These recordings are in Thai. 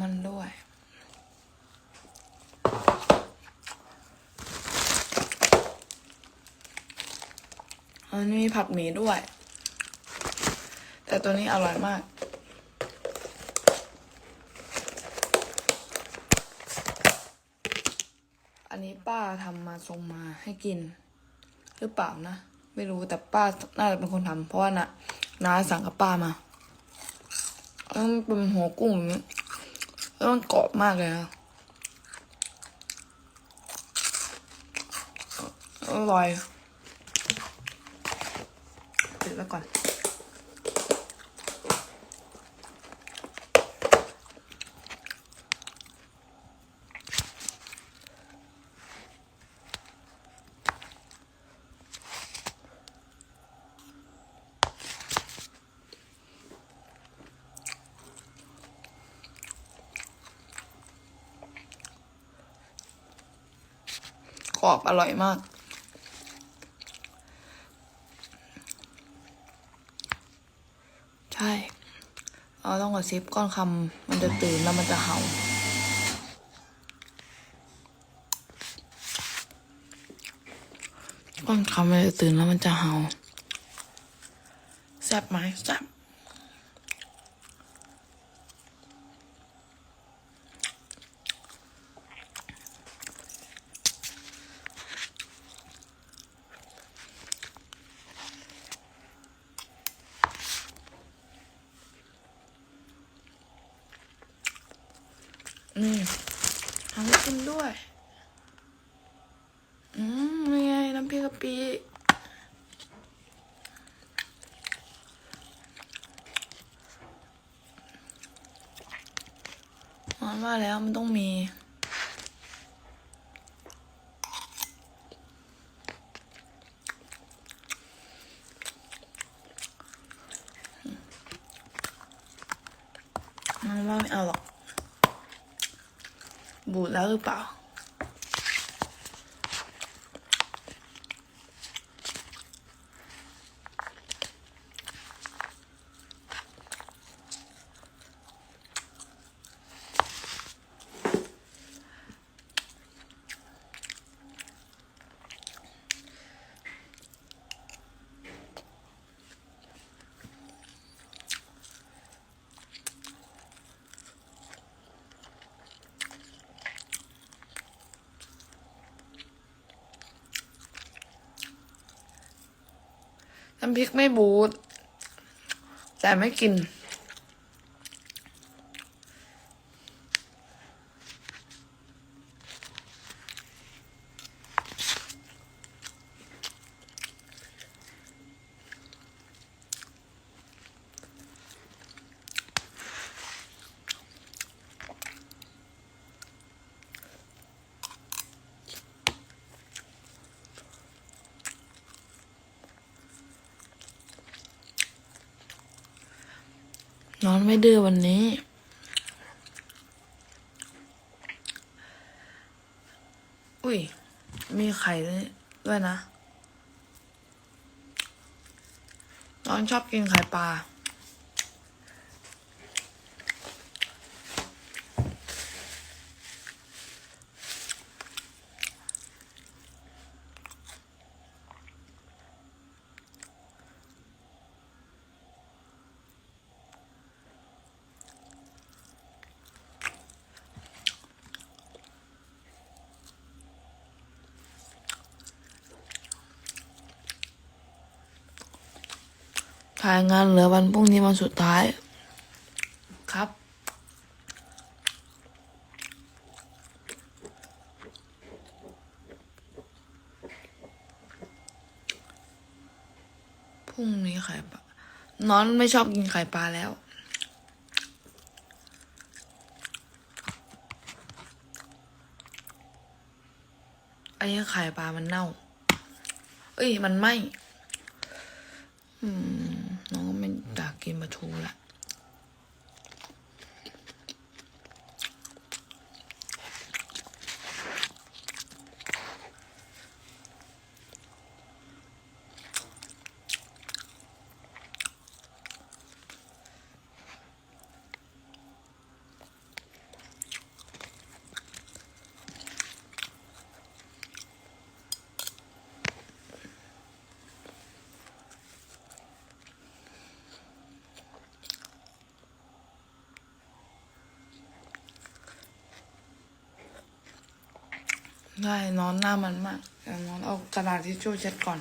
มอนด้วย อันนี้มีผัดหมี่ด้วย แต่ตัวนี้อร่อยมากอันนี้ป้าทำมาส่งมาให้กิน หรือเปล่านะ ไม่รู้แต่ป้าน่าจะเป็นคนทำเพราะว่านะน้าสั่งกับป้ามาแล้วมันเป็นหัวกุ้งอย่างนี้ แล้วมันกรอบมากเลยนะอร่อยปิดไว้ก่อน กรอบอร่อยมาก ใช่ เราต้องกระซิบก้อนคำมันจะตื่นแล้วมันจะเห่าก้อนคำมันจะตื่นแล้วมันจะเห่าแซ่บไหมแซ่บ นี่ ทำให้กินด้วย อืมนี่ไงน้ำพริกกะปิมันว่าแล้วมันต้องมี มันว่าไม่เอาหรอก บูดแล้วหรือเปล่า น้ำพริกไม่บูดแต่ไม่กิน นอนไม่ดื้อวันนี้ อุ้ย มีไข่ด้วยนะ น้องชอบกินไข่ปลาายงานเหลือวันพรุ่งนี้วันสุดท้าย ครับ พรุ่งนี้ไข่ปลาน้อนไม่ชอบกินไข่ปลาแล้วอันนี้ไข่ปลามันเน่า เอ้ย มันไหมอืม ไม่อย ช่นอนหน้ามันมากนอนเอากระดาษทิชชู่เช็ดก่อน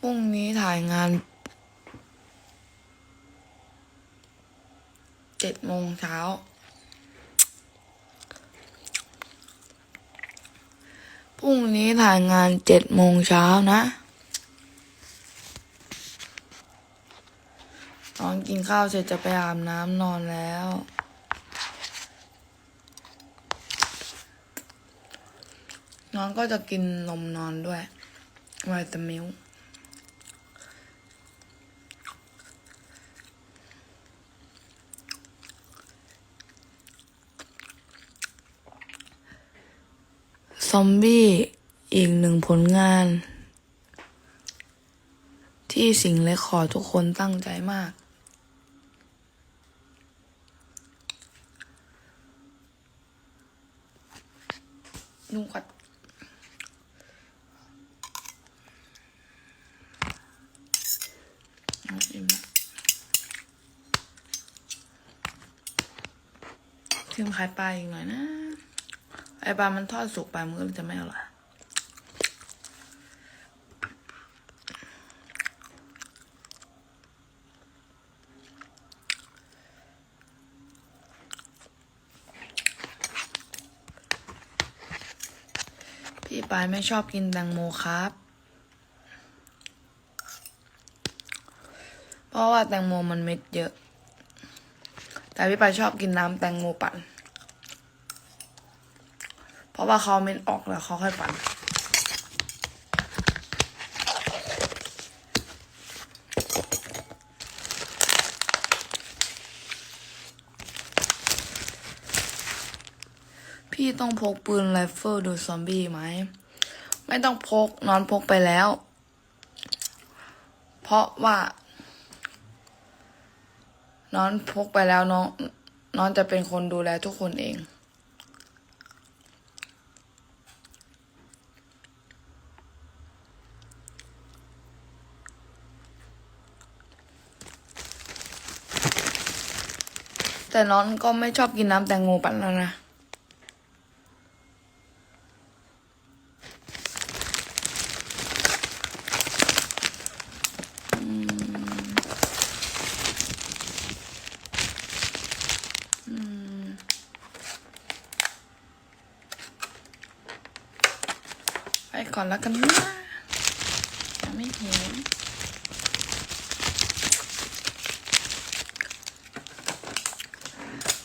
พรุ่งนี้ถ่ายงานเจ็ดโมงเช้า พรุ่งนี้ถ่ายงานเจ็ดโมงเช้านะ องกินข้าวเสร็จจะไปอาบน้ำนอนแล้ว น้องก็จะกินนมนอนด้วยไวตามิลซอมบี้อีกหนึ่งผลงาน ที่สิงเลคคอร์ทุกคนตั้งใจมาก นุ่งกัดเอาอิ่มละทิมไข่ปลาอีกหน่อยนะ ไอปลามันทอดสุกไปมันก็จะไม่อร่อย พี่ ปายไม่ชอบกินแตงโมครับ เพราะว่าแตงโมมันเม็ดเยอะ แต่พี่ปายชอบกินน้ำแตงโมปั่น เพราะว่าเขาเม็ดออกแล้วเขาค่อยปั่นพี่ต้องพกปืนไรเฟิลดูซอมบี้ไหม ไม่ต้องพกนอนพกไปแล้ว เพราะว่านอนพกไปแล้วน้องน้องจะเป็นคนดูแลทุกคนเองแต่น้องก็ไม่ชอบกินน้ำแตงโมปั่นแล้วนะ ก่อนแล้วกันนะยังไม่เห็น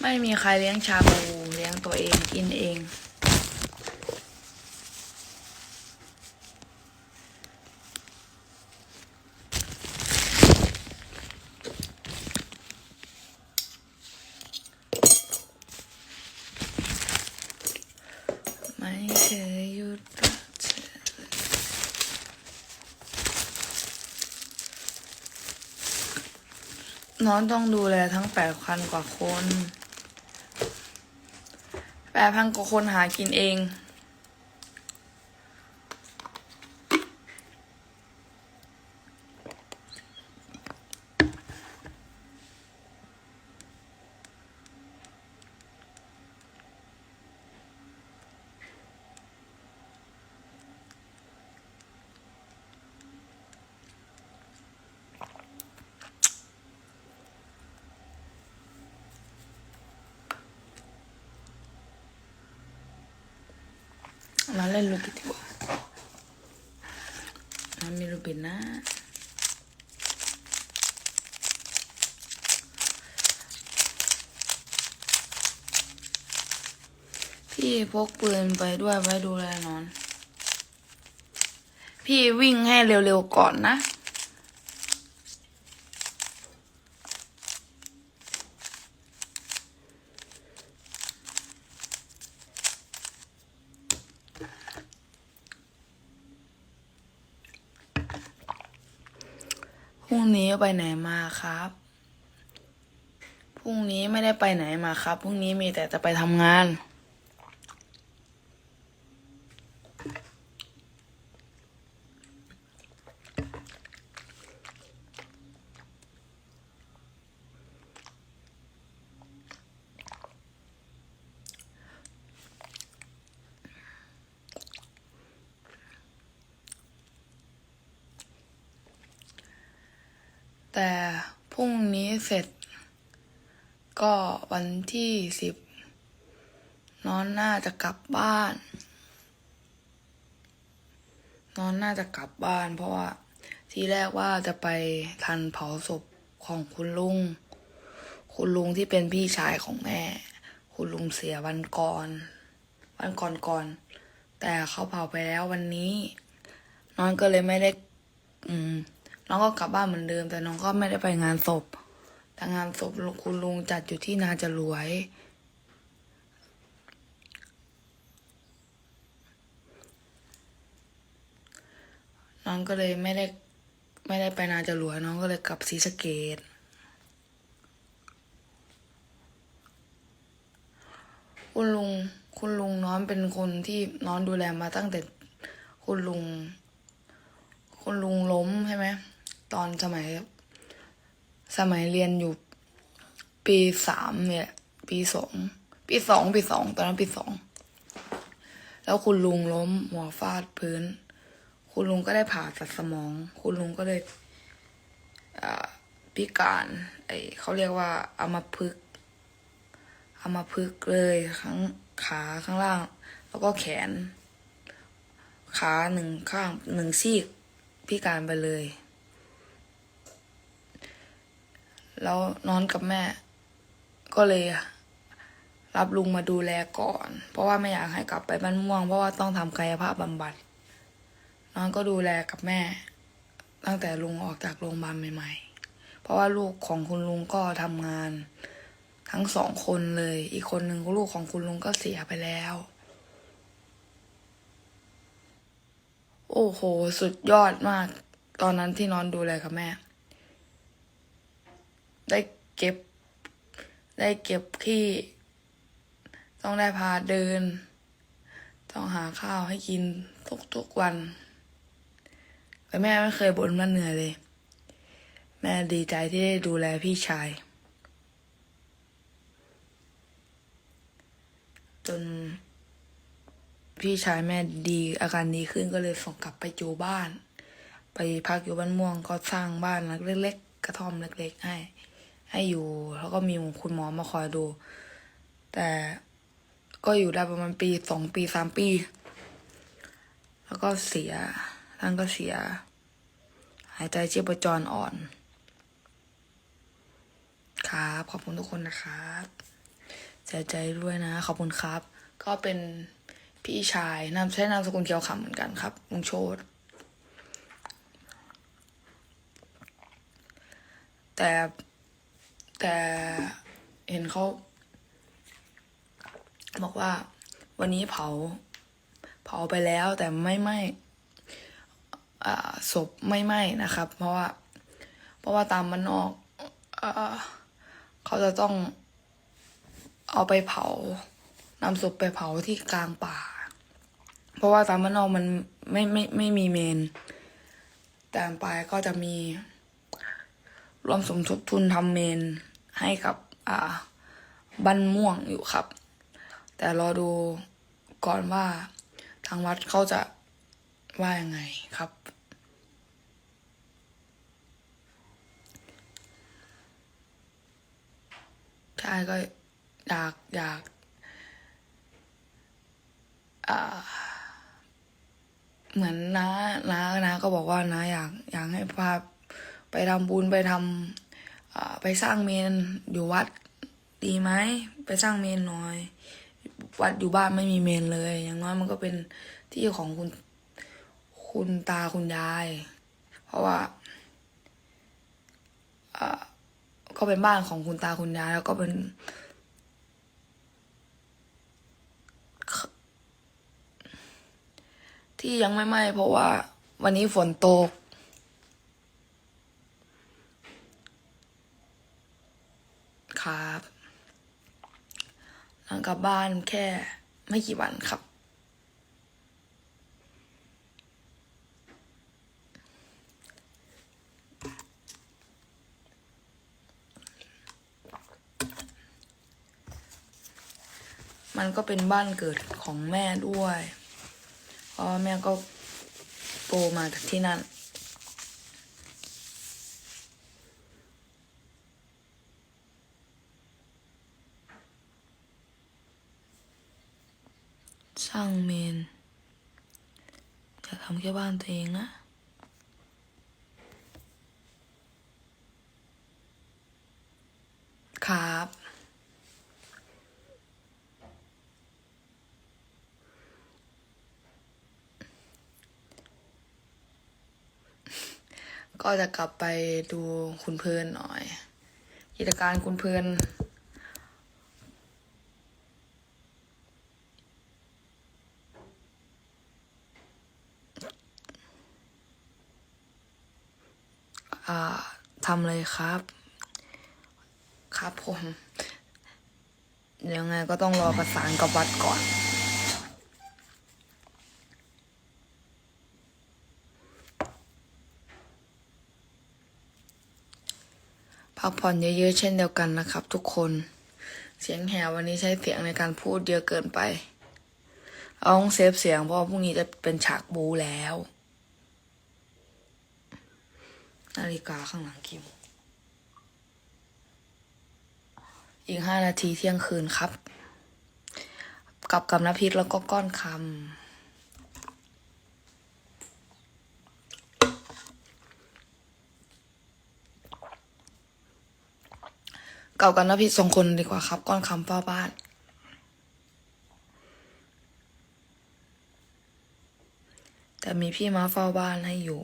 ไม่มีใครเลี้ยงชาบูเลี้ยงตัวเองกินเอง ไม่เคยหยุดรักเธอ น้องต้องดูแลทั้งแปดพันกว่าคนแปดพันกว่าคนหากินเอง ลูกบิดดีกว่ามีลูกบิดนะพี่พกปืนไปด้วยไว้ดูแลนอน พี่วิ่งให้เร็วๆก่อนนะ พรุ่งนี้ ไปไหนมาครับ พรุ่งนี้ไม่ได้ไปไหนมาครับ พรุ่งนี้มีแต่จะไปทำงาน แต่พรุ่งนี้เสร็จ ก็วันที่สิบน้อนน่าจะกลับบ้าน น้อนน่าจะกลับบ้าน เพราะว่าทีแรกว่าจะไปทันเผาศพของคุณลุง คุณลุงที่เป็นพี่ชายของแม่ คุณลุงเสียวันก่อน วันก่อนก่อน แต่เขาเผาไปแล้ววันนี้ น้องก็เลยไม่ได้ อืม น้องก็กลับบ้านเหมือนเดิม แต่น้องก็ไม่ได้ไปงานศพแต่งานศพคุณลุงจัดอยู่ที่นาจะรวย น้องก็เลยไม่ได้ไม่ได้ไปนาจะรวย น้องก็เลยกลับศรีสะเกดคุณลุงคุณลุงน้องเป็นคนที่น้องดูแลมาตั้งแต่คุณลุง คุณลุงล้มใช่ไหม ตอนสมัย สมัยเรียนอยู่ปีสามเนี่ยปีสองปีสองปีสองตอนนั้นปีสองแล้วคุณลุงล้มหัวฟาดพื้น คุณลุงก็ได้ผ่าตัดสมอง คุณลุงก็เลยอ่าพิการไอเขาเรียกว่าอามาพึกอามาพึกเลยทั้งขาข้างล่าง แล้วก็แขน ขาหนึ่งข้างหนึ่งซีกพิการไปเลย แล้วนอนกับแม่ ก็เลยรับลุงมาดูแลก่อน เพราะว่าไม่อยากให้กลับไปบ้านม่วง เพราะว่าต้องทำกายภาพบำบัด น้องก็ดูแลกับแม่ ตั้งแต่ลุงออกจากโรงพยาบาลใหม่ ๆ เพราะว่าลูกของคุณลุงก็ทำงาน ทั้งสองคนเลย อีกคนหนึ่งลูกของคุณลุงก็เสียไปแล้ว โอ้โห สุดยอดมาก ตอนนั้นที่นอนดูแลกับแม่ ได้เก็บ ได้เก็บที่ต้องได้พาเดิน ต้องหาข้าวให้กินทุกๆวันแต่แม่ไม่เคยบ่นว่าเหนื่อยเลย แม่ดีใจที่ได้ดูแลพี่ชาย จนพี่ชายแม่ดีอาการดีขึ้นก็เลยส่งกลับไปอยู่บ้าน ไปพักอยู่บ้านม่วงก็สร้างบ้านหลังเล็ก ๆ กระท่อมเล็ก ๆ ให้ ให้อยู่ แล้วก็มีคุณหมอมาคอยดู แต่ก็อยู่ได้ประมาณปีสองปีสามปี แล้วก็เสียท่านก็เสีย หายใจชีพจรอ่อน ครับขอบคุณทุกคนนะครับเสียใจด้วยนะ ขอบคุณครับ ก็เป็นพี่ชายนามใช้นามสกุลเกียวขำเหมือนกันครับลุงโชตแต่ แต่เห็นเขาบอกว่าวันนี้เผา เผาไปแล้วแต่ไม่ไหม้ศพไม่ไหม้นะครับ เพราะว่า เพราะว่าตามมันนอกอ่าเขาจะต้องเอาไปเผานำศพไปเผาที่กลางป่า เพราะว่าตามมันนอกมันไม่ไม่ไม่มีเมน แต่ปลาก็จะมีรวมสมทบทุนทำเมน ให้กับอ่าบ้านม่วงอยู่ครับ แต่รอดูก่อนว่าทางวัดเขาจะว่ายังไงครับ ใช่ก็อยากอยากเหมือนน้าน้าน้าก็บอกว่าน้าอยากอยากให้พาไปทำบุญไปทำ ไปสร้างเมนอยู่วัดดีไหมไปสร้างเมนหน่อย วัดอยู่บ้านไม่มีเมนเลย อย่างน้อยมันก็เป็นที่ของคุณคุณตาคุณยาย เพราะว่าอ่าก็เป็นบ้านของคุณตาคุณยายแล้วก็เป็นที่ยังไม่ไหม้เพราะว่าวันนี้ฝนตก ครับ หลังกลับบ้านแค่ไม่กี่วันครับ มันก็เป็นบ้านเกิดของแม่ด้วย เพราะแม่ก็โตมาจากที่นั่น ช่างเมน อยากทำแค่บ้านตัวเองนะ ครับก็จะกลับไปดูคุณเพื่อนหน่อยกิจการคุณเพื่อน อ่า ครับ ครับผมเดี๋ยวไงก็ต้องรอประสานกับวัดก่อนพักผ่อนเยอะๆเช่นเดียวกันนะครับ ทุกคน เสียงแหบวันนี้ใช้เสียงในการพูดเยอะเกินไป เอาต้องเซฟเสียงเพราะพรุ่งนี้จะเป็นฉากบูแล้ว นาฬิกาข้างหลังกี่โมง อีกห้านาทีเที่ยงคืนครับ กับกับนพิษแล้วก็ก้อนคำกลับกับนพิษสองคนดีกว่าครับ ก้อนคำเฝ้าบ้าน แต่มีพี่มาเฝ้าบ้านให้อยู่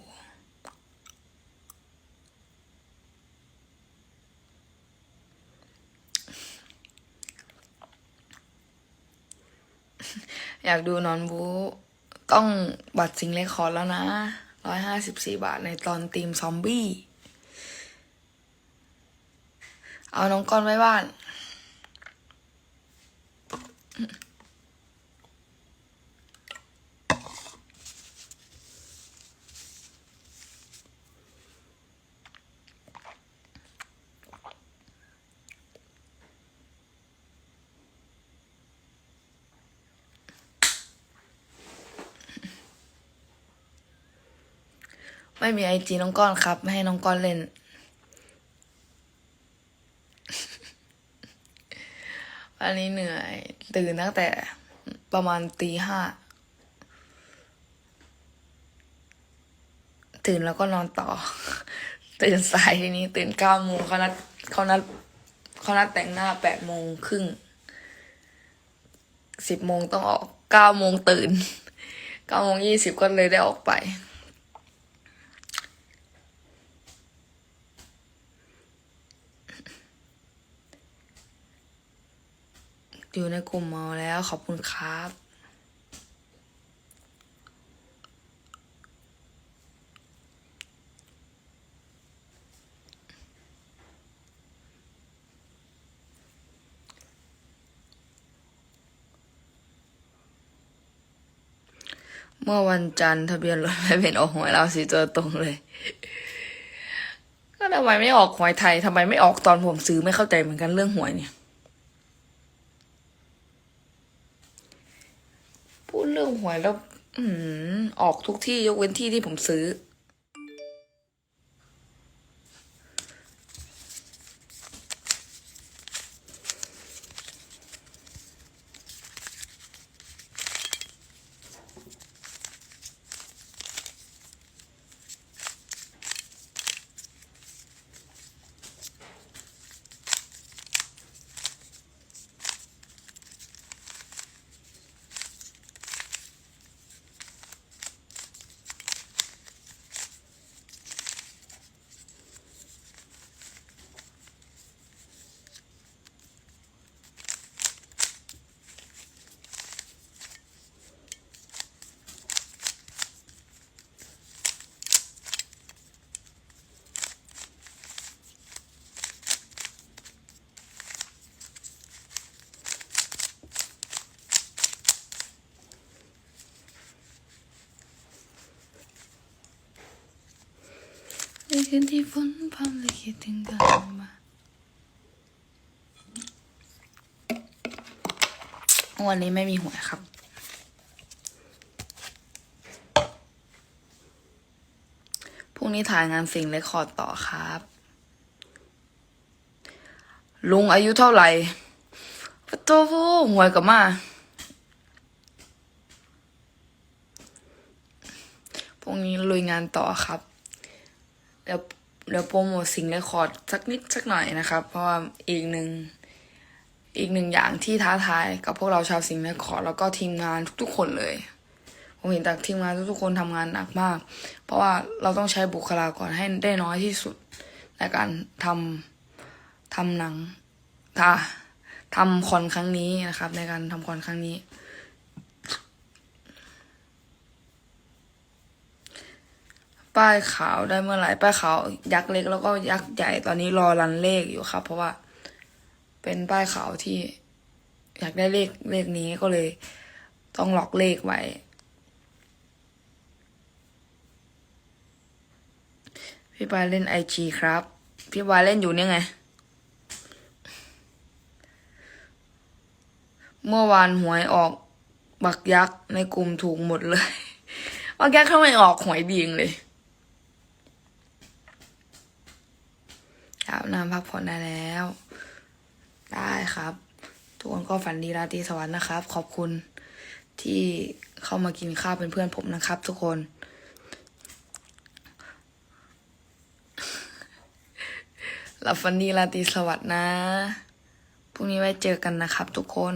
อยากดูนอนบูต้องบัตรสิงเลคคอร์ดแล้วนะร้อยห้าสิบสี่บาทในตอนทีมซอมบี้ เอาน้องก้อนไว้บ้าน ไม่มีไอจีน้องก้อนครับ ไม่ให้น้องก้อนเล่น วันนี้เหนื่อย ตื่นตั้งแต่ประมาณตีห้า ตื่นแล้วก็นอนต่อ ตื่นสายทีนี้ ตื่นเก้าโมงเขานัดเขานัดเขานัดแต่งหน้าแปดโมงครึ่งสิบโมงต้องออกเก้าโมงตื่นเก้าโมงยี่สิบก็เลยได้ออกไป อยู่ในกลุ่มเมาแล้วขอบคุณครับเมื่อวันจันทร์ทะเบียนรถไม่เป็นออกหวยเราสีตัวตรงเลย ก็ทำไมไม่ออกหวยไทยทำไมไม่ออกตอนผมซื้อไม่เข้าใจเหมือนกันเรื่องหวยเนี่ย พูดเรื่องหวยแล้ว อืมออกทุกที่ยกเว้นที่ที่ผมซื้อ เนคืนที่ฝนพรำและคิดถึงกันมาวันนี้ไม่มีหวยครับ พรุ่งนี้ถ่ายงานสิ่งเลคคอร์ดต่อครับ ลุงอายุเท่าไหร่โตฟูหวยกับมาพรุ่งนี้ลุยงานต่อครับ เดี๋ยวเดี๋ยวโปรโมทสิ่งเรคคอร์ดสักนิดสักหน่อยนะครับ เพราะว่าอีกหนึ่งอีกหนึ่งอย่างที่ท้าทายกับพวกเราชาวสิงเรคคอร์ดแล้วก็ทีมงานทุกๆคนเลย ผมเห็นจากทีมงานทุกๆคนทำงานหนักมาก เพราะว่าเราต้องใช้บุคลากรให้ได้น้อยที่สุดในการทำทำหนังท่าทำคอนครั้งนี้นะครับ ในการทำคอนครั้งนี้ ป้ายขาวได้เมื่อไหร่ป้ายขาว ยักษ์เล็กแล้วก็ยักษ์ใหญ่ตอนนี้รอรันเลขอยู่ครับ เพราะว่าเป็นป้ายขาวที่ อยากได้เลขเลขนี้ก็เลย ต้องล็อกเลขไว้ พี่ปายเล่นไอจีครับ พี่ปายเล่นอยู่เนี่ยไง เมื่อวานหวยออกบักยักษ์ในกลุ่มถูกหมดเลยบักยักษ์ทำไม่ออกหวยดีงเลย อาบน้ำพักผ่อนได้แล้ว ได้ครับ ทุกคนก็ฝันดีราตรีสวัสดิ์นะครับ ขอบคุณที่เข้ามากินข้าวเป็นเพื่อนผมนะครับ ทุกคน หลับฝันดีราตรีสวัสดิ์นะ พรุ่งนี้ไว้เจอกันนะครับ ทุกคน